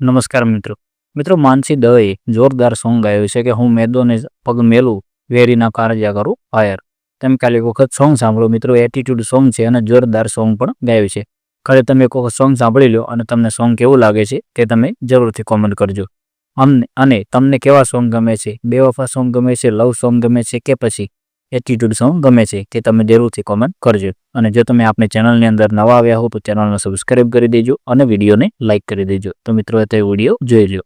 નમસ્કાર મિત્રો. મિત્રો, માનસી દવે જોરદાર સોંગ ગાયું છે કે હું મેદોને પગ મેલું, વેરીના કારજા કરું ફાયર તમે કાલે એક વખત સોંગ સાંભળો મિત્રો. એટીટ્યુડ સોંગ છે અને જોરદાર સોંગ પણ ગાયું છે. ખાલી તમે એક વખત સોંગ સાંભળી લો અને તમને સોંગ કેવું લાગે છે તે તમે જરૂરથી કોમેન્ટ કરજો. અમને અને તમને કેવા સોંગ ગમે છે? બેવફા સોંગ ગમે છે? લવ સોંગ ગમે છે કે પછી? એટીટ્યુડ સોંગ ગમે છે તે તમે જરૂરથી કોમેન્ટ કરજો. અને જો તમે આપણી ચેનલની અંદર નવા આવ્યા હો તો ચેનલને સબસ્ક્રાઇબ કરી દેજો અને વિડીયોને લાઇક કરી દેજો. તો મિત્રો તે વીડિયો જોઈ લો